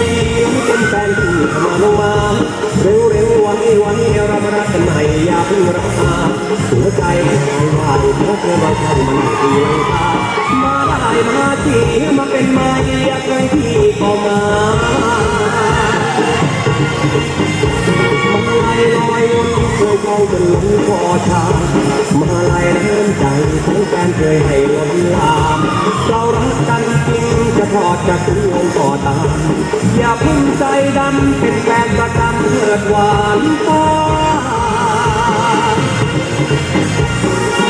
ตีเป็นตีมทำลมาเร็วเร็ววัวเรารักกันใหม่อยาเรักษาหัวใจของเรเพราะเธอบางคมันดีลังคามาลามาทีมาเป็นมายีกใครที่ก็มามาลาลอยลงเคยเขาเป็นลมคอชามาลาริ่มใจทั้งแฟนเคยให้ล้มลาม อย่าพึ่งใจดำเป็นแฟนประจำเถิดหวานตา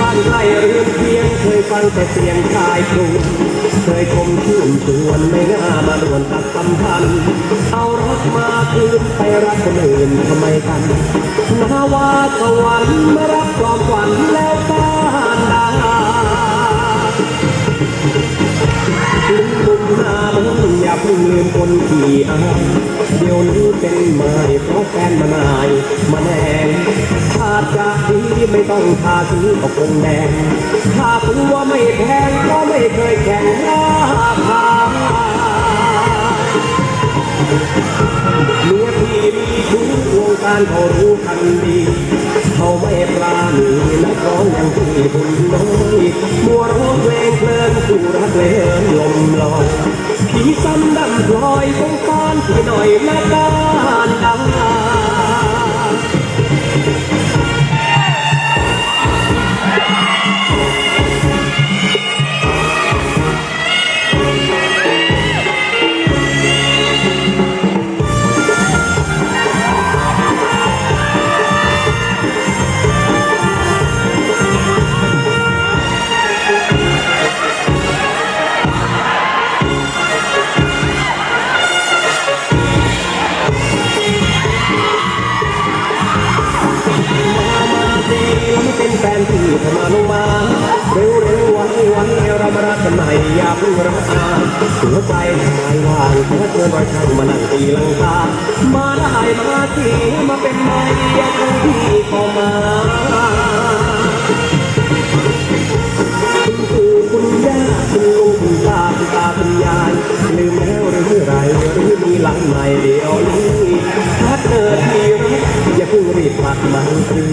บ้านไร่เรือนเพียงเคยฟังแต่เสียงชายครูเคยชมชื่นชวนไม่น่ามาด่วนตัดสัมพันธ์เอารักมาคืนไปรักคนอื่นทำไมกันนาวาสวรรค์มารับความฝันแล้วบ้า คนขี่อายเดี๋ยวนี้เป็นไม้เพราะแฟนมานายมาแนงถ้าจะดีไม่ต้องทาสีก็คงแดงถ้าตัวไม่แพงก็ไม่เคยแข่งราคาเมียพี่มีชู้วงการเขารู้กันดีเขาไม่ปราณีนักร้องอย่างที่บุญน้อยมัวร้องเพลงเพลินสู่รักเลินลมลอย ผีซ้ำดำลอยสงสารพี่หน่อยแมาการดัง นที่เข้ามาลงมาเร็วเร็วๆวันวันเรามารักกันใหม่อย่าเพิ่งรักษาหัวใจหายว่างเพราะเธอรอยช่างมานั่งตีลังกามาได้มาทีมาเป็นไม้อยากที่ก็มาาเพิ่งรีบผลักมันคืน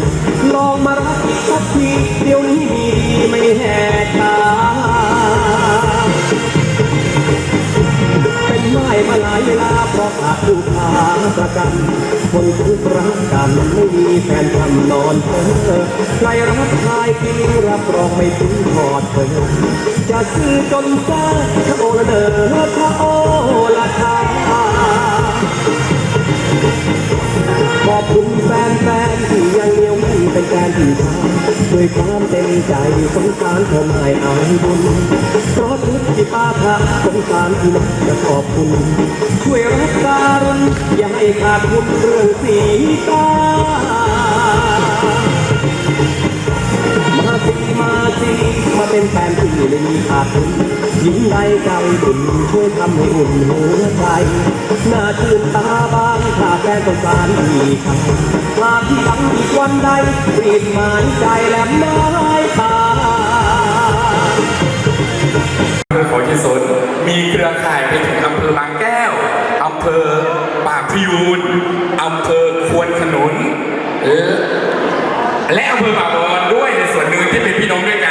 ลองมารักสักทีเดี๋ยวนี้มีดีไม่แหกตาเป็นไม้มาหลายเวลาเพราะขาดลูกค้าประกัน คนทุกรักกันไม่มีแฟนทำนอนเพ้อใครรักใครกินรับรองไม่ถึงทอดเธอจะซื้อจนซ่าถ้าโอละเดอถ้าโอ อบคุณแฟนๆที่ยังเหนียวแน่นเป็นแฟนที่ทำด้วยความเต็มใจสงสารเธอไม่อายบุญเพราะทุกที่ป้าพระสงสารที่นักจะขอบคุณ ช่วยรักการุณอย่าให้ขาดคุณเรื่องสีตา เป็นแฟนที่ไม่มีขาดทุนยิ่งใดใจบุญช่วยทำให้อุ่นหัวใจหน้าชื่นตาบางถ้าแฟนต้องการอีกครั้งมาที่หลังอีกวันใดรีบหมายใจและไม้ตาอำเภอเขาชีสนมีเครือข่ายไปถึงอำเภอบางแก้วอำเภอปากพยูนอำเภอควนขนุนและและอำเภอบางบอนด้วยในส่วนหนึ่งที่เป็นพี่น้องด้วย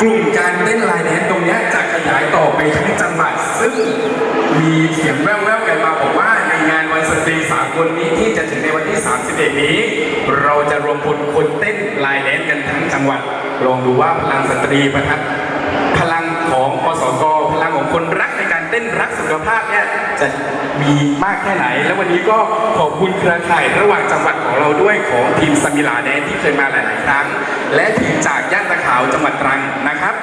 กลุ่มการเต้นลายแดนตรงนี้จะขยายต่อไปทั้งจังหวัดซึ่งมีเสียงแว่วๆกันมาบอกว่าในงานวันสตรีสากลนี้ที่จะถึงในวันที่ 31 นี้ เราจะรวมพลคนเต้นลายแดนกันทั้งจังหวัด ลองดูว่าพลังสตรีประทัดพลังของอสกพลังของคนรักในการ เต้นรักสุขภาพเนี่ยจะมีมากแค่ไหน แล้ววันนี้ก็ขอบคุณเครือข่ายระหว่างจังหวัดของเราด้วยของทีมสมิลาแดนที่เคยมาหลาย ๆ ครั้ง และทีมจากย่านตะขาวจังหวัดตรังนะครับ